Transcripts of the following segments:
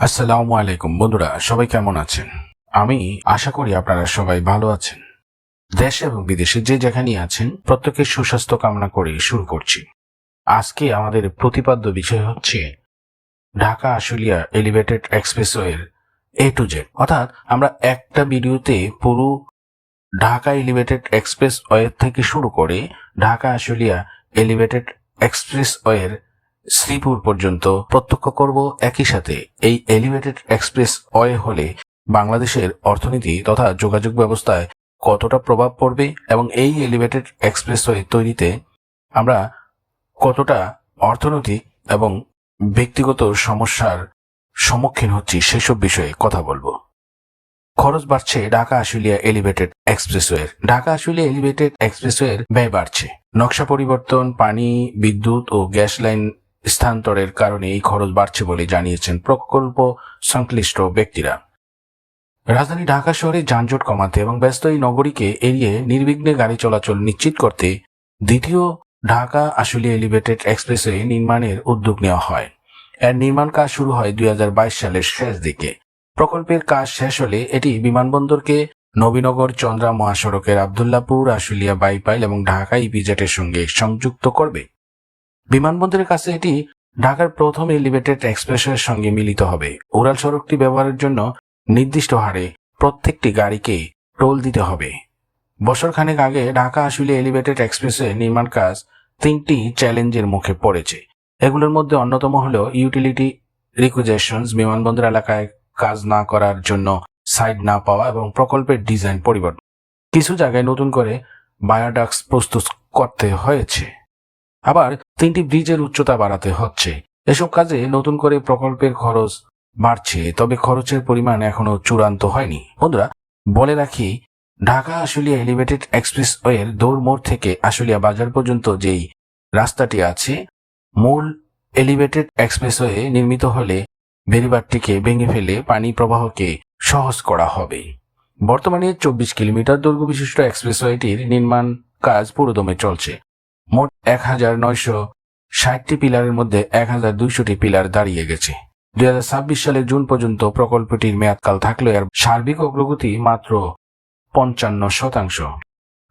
আসসালামু আলাইকুম, বন্ধুরা, সবাই কেমন আছেন? আমি আশা করি আপনারা সবাই ভালো আছেন। দেশ এবং বিদেশে যে যেখানেই আছেন, প্রত্যেকের সুস্বাস্থ্য কামনা করে শুরু করছি। আজকে আমাদের প্রতিপাদ্য বিষয় হচ্ছে ঢাকা আশুলিয়া এলিভেটেড এক্সপ্রেসওয়ের এ টু জেড অর্থাৎ আমরা একটা ভিডিওতে পুরো ঢাকা এলিভেটেড এক্সপ্রেস ওয়ের থেকে শুরু করে ঢাকা আশুলিয়া এলিভেটেড এক্সপ্রেস ওয়ের শ্রীপুর পর্যন্ত প্রত্যক্ষ করব একই সাথে এই এলিভেটেড এক্সপ্রেস ওয়ে হলে বাংলাদেশের অর্থনীতি তথা যোগাযোগ ব্যবস্থায় কতটা প্রভাব পড়বে এবং এই এলিভেটেড এক্সপ্রেসওয়ে তৈরিতে আমরা কতটা অর্থনৈতিক এবং ব্যক্তিগত সমস্যার সম্মুখীন হচ্ছি সেসব বিষয়ে কথা বলব। খরচ বাড়ছে ঢাকা আশুলিয়া এলিভেটেড এক্সপ্রেসওয়ের ঢাকা আশুলিয়া এলিভেটেড এক্সপ্রেসওয়ের ব্যয় বাড়ছে। নকশা পরিবর্তন, পানি, বিদ্যুৎ ও গ্যাস লাইন স্থানান্তরের কারণে এই খরচ বাড়ছে বলে জানিয়েছেন প্রকল্প সংশ্লিষ্ট ব্যক্তিরা। রাজধানী ঢাকা শহরে যানজট কমাতে এবং ব্যস্ত এই নগরীকে এড়িয়ে নির্বিঘ্নে গাড়ি চলাচল নিশ্চিত করতে দ্বিতীয় ঢাকা আশুলিয়া এলিভেটেড এক্সপ্রেসওয়ে নির্মাণের উদ্যোগ নেওয়া হয়। এর নির্মাণ কাজ শুরু হয় দুই হাজার বাইশ সালের শেষ দিকে। প্রকল্পের কাজ শেষ হলে এটি বিমানবন্দরকে নবীনগর, চন্দ্রা মহাসড়কের আবদুল্লাপুর, আশুলিয়া বাইপাইল এবং ঢাকা ইপিজেটের সঙ্গে সংযুক্ত করবে। বিমানবন্দরের কাছে এটি ঢাকার প্রথম এলিভেটেড এক্সপ্রেসের সঙ্গে মিলিত হবে। উড়াল সড়কটি ব্যবহারের জন্য নির্দিষ্ট হারে প্রত্যেকটি গাড়িকে টোল দিতে হবে। বছরখানেক আগে ঢাকা আসলে এলিভেটেড এক্সপ্রেসে নির্মাণ কাজ তিনটি চ্যালেঞ্জের মুখে পড়েছে। এগুলোর মধ্যে অন্যতম হল ইউটিলিটি রিকুইজেশনস বিমানবন্দর এলাকায় কাজ না করার জন্য সাইড না পাওয়া এবং প্রকল্পের ডিজাইন পরিবর্তন। কিছু জায়গায় নতুন করে বায়োডাক্স প্রস্তুত করতে হয়েছে। আবার তিনটি ব্রিজের উচ্চতা বাড়াতে হচ্ছে। এসব কাজে নতুন করে প্রকল্পের খরচ বাড়ছে, তবে খরচের পরিমাণ এখনও চূড়ান্ত হয়নি। বন্ধুরা, বলে রাখি, ঢাকা আশুলিয়া এলিভেটেড এক্সপ্রেস ওয়ের দৌড় মোড় থেকে আশুলিয়া বাজার পর্যন্ত যেই রাস্তাটি আছে, মূল এলিভেটেড এক্সপ্রেসওয়ে নির্মিত হলে বেরিবারটিকে ভেঙে ফেলে পানি প্রবাহকে সহজ করা হবে। বর্তমানে চব্বিশ কিলোমিটার দৈর্ঘ্য বিশিষ্ট এক্সপ্রেসওয়েটির নির্মাণ কাজ পুরোদমে চলছে। মোট এক হাজার নয়শো ষাটটি পিলারের মধ্যে এক হাজার দুইশোটি পিলার দাঁড়িয়ে গেছে। দুই হাজার ছাব্বিশ সালের জুন পর্যন্ত প্রকল্পটির মেয়াদকাল থাকলেও এর সার্বিক অগ্রগতি মাত্র পঞ্চান্ন শতাংশ।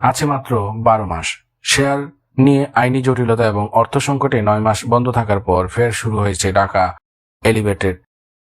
আছে মাত্র বারো মাস। শেয়ার নিয়ে আইনি জটিলতা এবং অর্থ সংকটে নয় মাস বন্ধ থাকার পর ফের শুরু হয়েছে ঢাকা এলিভেটেড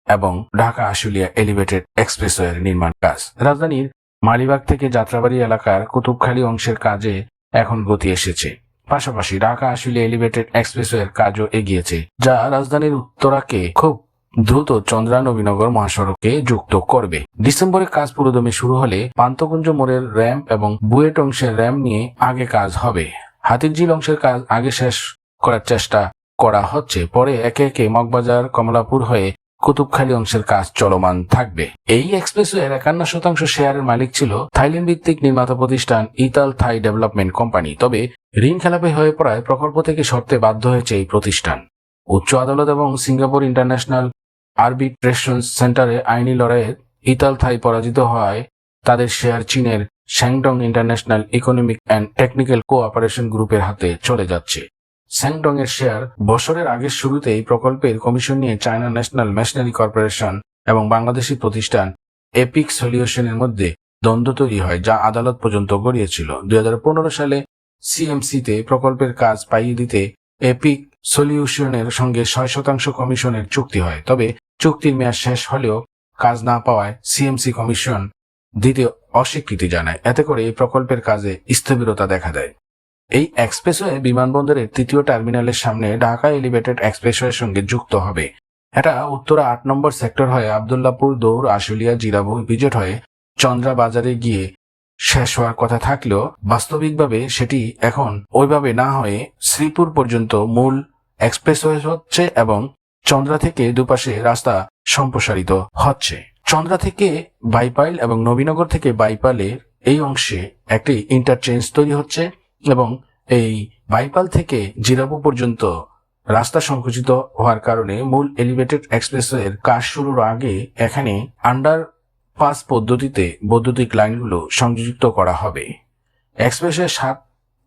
এবং ঢাকা আশুলিয়া এলিভেটেড এক্সপ্রেসওয়ের নির্মাণ কাজ। রাজধানীর মালিবাগ থেকে যাত্রাবাড়ি এলাকার কুতুবখালী অংশের কাজে এখন গতি এসেছে। পাশাপাশি ঢাকা আশুলিয়া এলিভেটেড এক্সপ্রেসওয়ের কাজও এগিয়েছে, যা রাজধানীর উত্তরাকে খুব দ্রুত চন্দ্রা নবীনগর মহাসড়কে যুক্ত করবে। ডিসেম্বরে কাজ পুরোদমে শুরু হলে পান্তকুঞ্জ মোড়ের র্যাম্প এবং বুয়েট অংশের র্যাম্প নিয়ে আগে কাজ হবে। হাতিরঝিল অংশের কাজ আগে শেষ করার চেষ্টা করা হচ্ছে, পরে একে একে মগবাজার, কমলাপুর হয়ে কুতুবখালী অংশের কাজ চলমান থাকবে। এই এক্সপ্রেসওয়ের একান্ন শতাংশ শেয়ারের মালিক ছিল থাইল্যান্ড ভিত্তিক নির্মাতা প্রতিষ্ঠান ইতাল থাই ডেভেলপমেন্ট কোম্পানি। তবে ঋণ খেলাপি হয়ে পড়ায় প্রকল্প থেকে সরতে বাধ্য হয়েছে এই প্রতিষ্ঠান। উচ্চ আদালত এবং সিঙ্গাপুর ইন্টারন্যাশনাল আরবিট্রেশন সেন্টারে আইনি লড়াইয়ে ইতাল থাই পরাজিত হওয়ায় তাদের শেয়ার চীনের Shandong international economic and technical cooperation গ্রুপের হাতে চলে যাচ্ছে। স্যাংডং এর শেয়ার বছরের আগের শুরুতেই প্রকল্পের কমিশন নিয়ে চায়না ন্যাশনাল মেশনারি কর্পোরেশন এবং বাংলাদেশি প্রতিষ্ঠান এপিক সলিউশনের মধ্যে দ্বন্দ্ব তৈরি হয়, যা আদালত পর্যন্ত গড়িয়েছিল। দুই হাজার পনেরো সালে সিএমসিতে প্রকল্পের কাজ পাইয়ে দিতে এপিক সলিউশনের সঙ্গে ছয় শতাংশ কমিশনের চুক্তি হয়। তবে চুক্তির মেয়াদ শেষ হলেও কাজ না পাওয়ায় সিএমসি কমিশন দিতে অস্বীকৃতি জানায়। এতে করে এই প্রকল্পের কাজে স্থবিরতা দেখা দেয়। এই এক্সপ্রেসওয়ে বিমানবন্দরের তৃতীয় টার্মিনালের সামনে ঢাকা এলিভেটেড এক্সপ্রেসওয়ের সঙ্গে যুক্ত হবে। এটা উত্তরা আট নম্বর সেক্টর হয়ে আবদুল্লাপুর দৌড়, আশুলিয়া জিরাবু বিজেট হয়ে চন্দ্রা বাজারে গিয়ে শেষ হওয়ার কথা থাকলেও বাস্তবিকভাবে সেটি এখন ওইভাবে না হয়ে শ্রীপুর পর্যন্ত মূল এক্সপ্রেসওয়ে হচ্ছে এবং চন্দ্রা থেকে দুপাশে রাস্তা সম্প্রসারিত হচ্ছে। চন্দ্রা থেকে বাইপাইল এবং নবীনগর থেকে বাইপালের এই অংশে একটি ইন্টারচেঞ্জ তৈরি হচ্ছে। এবং এই বাইপাল থেকে জিরাবু পর্যন্ত রাস্তা সংকুচিত হওয়ার কারণে মূল এলিভেটেড এক্সপ্রেসের কাজ শুরুর আগে এখানে আন্ডার পাস পদ্ধতিতে বৈদ্যুতিক লাইনগুলো সংযুক্ত করা হবে। এক্সপ্রেসের সাত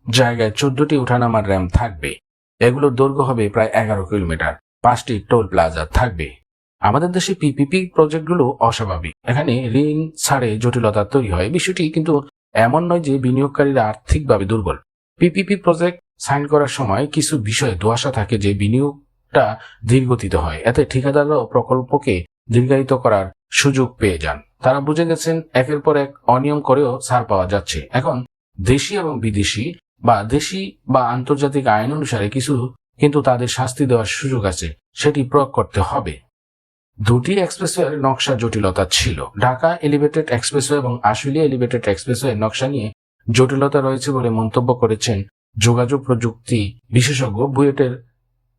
জায়গায় চোদ্দটি উঠানামার র্যাম থাকবে। এগুলোর দৈর্ঘ্য হবে প্রায় এগারো কিলোমিটার। পাঁচটি টোল প্লাজা থাকবে। আমাদের দেশে পিপিপি প্রজেক্টগুলো অস্বাভাবিক। এখানে ঋণ ছাড়ে জটিলতা তৈরি হয়। বিষয়টি কিন্তু এমন নয় যে বিনিয়োগকারীরা আর্থিকভাবে দুর্বল। পিপিপি প্রজেক্ট সাইন করার সময় কিছু বিষয়ে দোয়াশা থাকে যে বিনিয়োগটা ধীরগতিত হয়। এতে ঠিকাদাররাও প্রকল্পকে দীর্ঘায়িত করার সুযোগ পেয়ে যান। তারা বুঝে গেছেন একের পর এক অনিয়ম করেও ছাড় পাওয়া যাচ্ছে। এখন দেশি এবং বিদেশি বা দেশি বা আন্তর্জাতিক আইন অনুসারে কিছু কিন্তু তাদের শাস্তি দেওয়ার সুযোগ আছে। সেটি প্রয়োগ করতে হবে। দুটি এক্সপ্রেসওয়ের নকশা জটিলতা ছিল। ঢাকা এলিভেটেড এক্সপ্রেসওয়ে এবং আশুলিয়া এলিভেটেড এক্সপ্রেসওয়ে নকশা নিয়ে জটিলতা রয়েছে বলে মন্তব্য করেছেন যোগাযোগ প্রযুক্তি বিশেষজ্ঞ বুয়েটের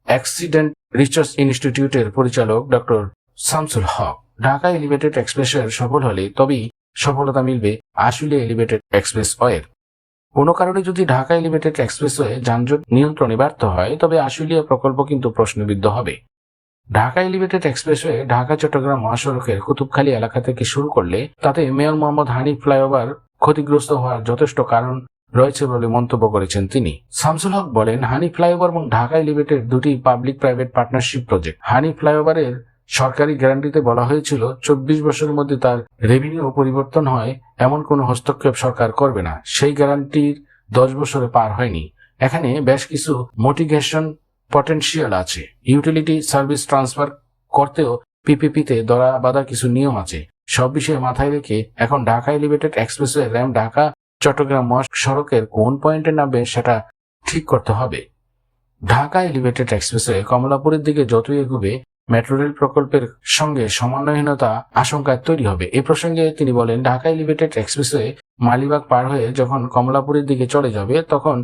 অ্যাক্সিডেন্ট রিসার্চ ইনস্টিটিউটের পরিচালক doctor Shamsul Haque. Dhaka elevated expressway সফল হলে তবেই সফলতা মিলবে আশুলিয়া এলিভেটেড এক্সপ্রেস ওয়ের কোনো কারণে যদি ঢাকা এলিভেটেড এক্সপ্রেসওয়ে যানজট নিয়ন্ত্রণে ব্যর্থ হয়, তবে আশুলিয়া প্রকল্প কিন্তু প্রশ্নবিদ্ধ হবে। ঢাকা এলিভেটেড এক্সপ্রেসওয়ে ঢাকা, চট্টগ্রাম মহাসড়কের কুতুবখালী এলাকা থেকে শুরু করলে তাতে মেয়র মোহাম্মদ হানিফ ফ্লাইওভার ক্ষতিগ্রস্ত হওয়ার যথেষ্ট কারণ রয়েছে বলে মন্তব্য করেছেন তিনি। শামসুল হক বলেন হানি ফ্লাইওভার এবং ঢাকা এলিভেটেড দুটি public private partnership project. Hanif ফ্লাইওভারের সরকারি গ্যারান্টিতে বলা হয়েছিল, চব্বিশ বছরের মধ্যে তার রেভিনিউ পরিবর্তন হয়, এমন কোনো হস্তক্ষেপ সরকার করবে না। সেই গ্যারান্টির দশ বছরে পার হয়নি। এখানে বেশ কিছু মোটিভেশন পটেনশিয়াল আছে। ইউটিলিটি সার্ভিস ট্রান্সফার করতেও পিপিপিতে দরা বাঁধা কিছু নিয়ম আছে। সব বিষয়ে মাথায় রেখে এখন Dhaka elevated expressway ramp Dhaka Chittagong মহাসড়কের কোন পয়েন্টে নামবে সেটা ঠিক করতে হবে। ঢাকা এলিভেটেড এক্সপ্রেসওয়ে কমলাপুরের দিকে যতই এগোবে মেট্রো রেল প্রকল্পের সঙ্গে সমন্বয়হীনতা আশঙ্কায় তৈরি হবে। এ প্রসঙ্গে তিনি বলেন, ঢাকা এলিভেটেড এক্সপ্রেসওয়ে মালিবাগ পার হয়ে যখন কমলাপুরের দিকে চলে যাবে, তখন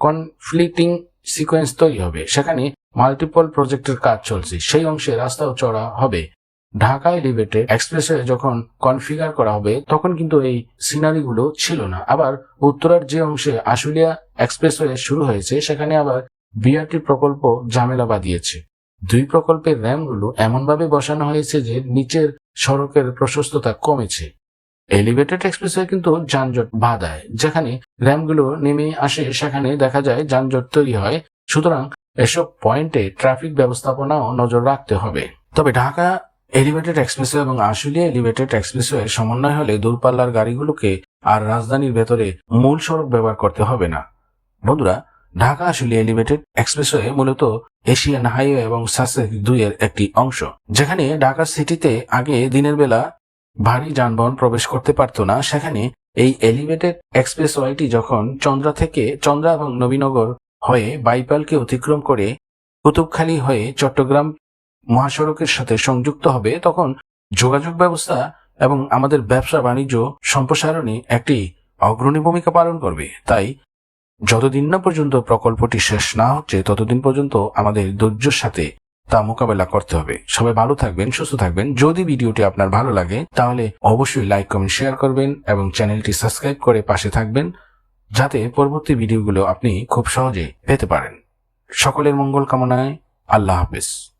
কনফ্লিক্টিং সিকোয়েন্স তৈরি হবে। সেখানে মাল্টিপল প্রজেক্টের কাজ চলছে। সেই অংশে রাস্তাও চড়া হবে। ঢাকা এলিভেটেড এক্সপ্রেসওয়ে যখন কনফিগার করা হবে, তখন কিন্তু এই সিনারিগুলো ছিল না। আবার উত্তরার যে অংশে আশুলিয়া এক্সপ্রেসওয়ে শুরু হয়েছে, সেখানে আবার বিআরটি প্রকল্প ঝামেলা বাঁধিয়েছে। দুই প্রকল্পের র্যামগুলো এমনভাবে বসানো হয়েছে যে নিচের সড়কের প্রশস্ততা কমেছে। এলিভেটেড এক্সপ্রেসওয়ে কিন্তু যানজট বাধায়, যেখানে র্যামগুলো নেমে আসে সেখানে দেখা যায় যানজট তৈরি হয়। সুতরাং এসব পয়েন্টে ট্রাফিক ব্যবস্থাপনাও নজর রাখতে হবে। তবে ঢাকা এলিভেটেড এক্সপ্রেসওয়ে এবং আশুলিয়া এলিভেটেড এক্সপ্রেসওয়ে সমন্বয় হলে দূরপাল্লার গাড়িগুলোকে আর রাজধানীর ভেতরে মূল সড়ক ব্যবহার করতে হবে না। বন্ধুরা, ঢাকা আশুলিয়া এলিভেটেড এক্সপ্রেসওয়ে মূলত এশিয়ান হাইওয়ে এবং সাসেক্স দুইয়ের একটি অংশ, যেখানে ঢাকা সিটিতে আগে দিনের বেলা ভারী যানবাহন প্রবেশ করতে পারত না, সেখানে এই এলিভেটেড এক্সপ্রেসওয়েটি যখন চন্দ্রা থেকে চন্দ্রা এবং নবীনগর হয়ে বাইপালকে অতিক্রম করে কুতুবখালী হয়ে চট্টগ্রাম মহাসড়কের সাথে সংযুক্ত হবে, তখন যোগাযোগ ব্যবস্থা এবং আমাদের ব্যবসা বাণিজ্য সম্প্রসারণে একটি অগ্রণী ভূমিকা পালন করবে। তাই যতদিন না পর্যন্ত প্রকল্পটি শেষ না হচ্ছে, ততদিন পর্যন্ত আমাদের ধৈর্যের সাথে তা মোকাবেলা করতে হবে। সবাই ভালো থাকবেন, সুস্থ থাকবেন। যদি ভিডিওটি আপনার ভালো লাগে, তাহলে অবশ্যই লাইক, কমেন্ট, শেয়ার করবেন এবং চ্যানেলটি সাবস্ক্রাইব করে পাশে থাকবেন, যাতে পরবর্তী ভিডিওগুলো আপনি খুব সহজে পেতে পারেন। সকলের মঙ্গল কামনায় আল্লাহ হাফেজ।